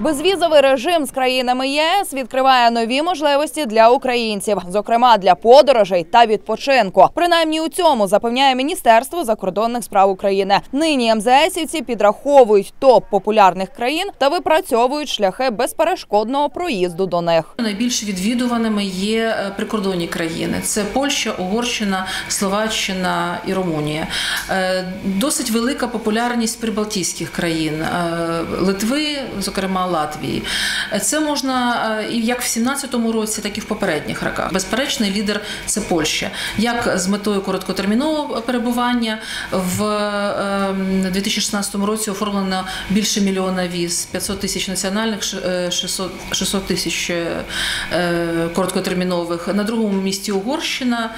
Безвізовий режим з країнами ЄС відкриває нові можливості для українців, зокрема для подорожей та відпочинку. Принаймні у цьому запевняє Міністерство закордонних справ України. Нині МЗСівці підраховують топ популярних країн та випрацьовують шляхи безперешкодного проїзду до них. Найбільш відвідуваними є е, прикордонні країни: це Польща, Угорщина, Словаччина і Румунія. Е, Досить велика популярність прибалтійських країн е, Литви, зокрема Латвії. Е, Це можна е, і як в 17-му році, так і в попередніх роках. Безперечний лідер це Польща, як з метою короткотермінового перебування в е, 2016 році оформлено більше мільйона віз, 500 тисяч національних, ш- е, 600 600 тисяч е, е, короткотермінових. На другому місці Угорщина.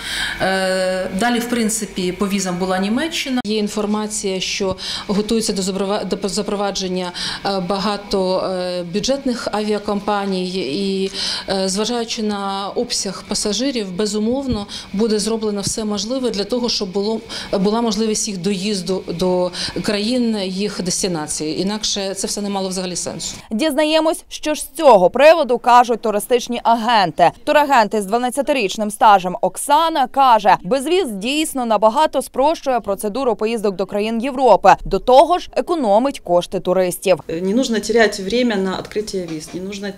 Е, Далі, в принципі, по візам була Німеччина. Є інформація, що готується до запровад- до запровадження е, багато е, бюджетних авіакомпаній, і е, зважаючи на обсяг пасажирів, безумовно буде зроблено все можливе для того, щоб було була можливість їх доїзду до країн їх дестинації. Інакше це все не мало взагалі сенсу. Дізнаємось, що ж з цього приводу кажуть туристичні агенти. Турагенти з 12-річним стажем Оксана каже, безвіз дійсно набагато спрощує процедуру поїздок до країн Європи. До того ж, економить кошти туристів. Э, Не нужно терять время на открытие виз, не нужно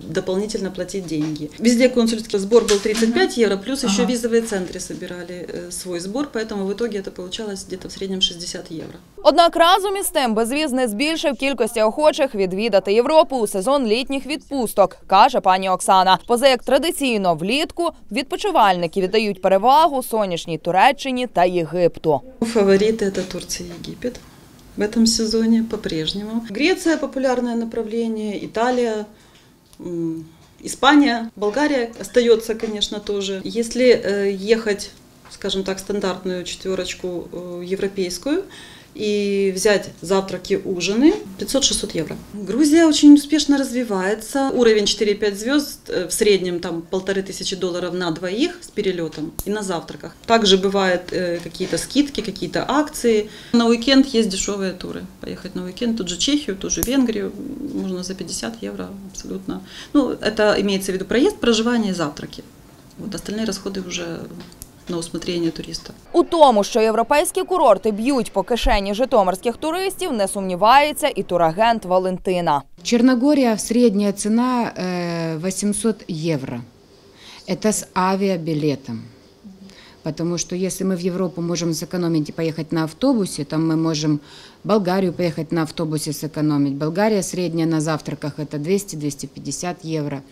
дополнительно платить деньги. Везде консульский сбор был 35 евро, плюс еще Ага. визовые центры собирали э, свой сбор, поэтому в итоге это получалось где-то в среднем 60 евро. Однак разом із тим безвіз не збільшив кількості охочих відвідати Європу у сезон літніх відпусток, каже пані Оксана. Поза як традиційно влітку відпочивальники віддають перевагу сонячній Туреччині та Єгипту. Фавориты это Турция и Египет в этом сезоне по-прежнему. Греция популярное направление, Италия, м, Испания, Болгария остается, конечно, тоже. Если э, ехать, скажем так, стандартную четверочку э, европейскую и взять завтраки, ужины, 500-600 евро. Грузия очень успешно развивается. Уровень 4-5 звезд э, в среднем там полторы тысячи долларов на двоих с перелетом и на завтраках. Также бывают э, какие-то скидки, какие-то акции. На уикенд есть дешевые туры. Поехать на уикенд, тут же Чехию, тут же Венгрию, можно за 50 евро абсолютно. Ну, это имеется в виду проезд, проживание и завтраки. Вот остальные расходы уже на усмотрение туриста. У тому, що європейські курорти б'ють по кишені житомирських туристів, не сумнівається і турагент Валентина. Черногория средняя цена э, 800 евро. Это с авиабилетом. Потому что если мы в Европу можем сэкономить и поехать на автобусе, там мы можем в Болгарию поехать на автобусе сэкономить. Болгария средняя на завтраках это 200-250 евро.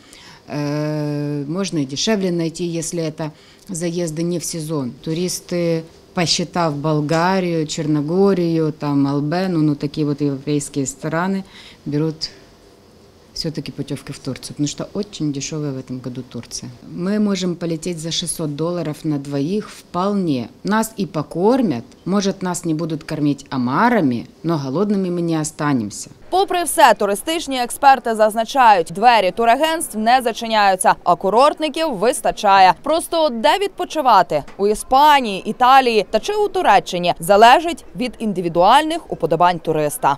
Э, Можно и дешевле найти, если это заезды не в сезон. Туристы, посчитав Болгарию, Черногорию, там Албену, ну такие вот европейские страны, берут все-таки путевки в Турцию, потому что очень дешевая в этом году Турция. Мы можем полететь за 600 долларов на двоих вполне. Нас и покормят, может нас не будут кормить омарами, но голодными мы не останемся. Попри все, туристичні експерти зазначають, двері турагентств не зачиняються, а курортників вистачає. Просто де відпочивати у Іспанії, Італії та чи у Туреччині залежить від індивідуальних уподобань туриста.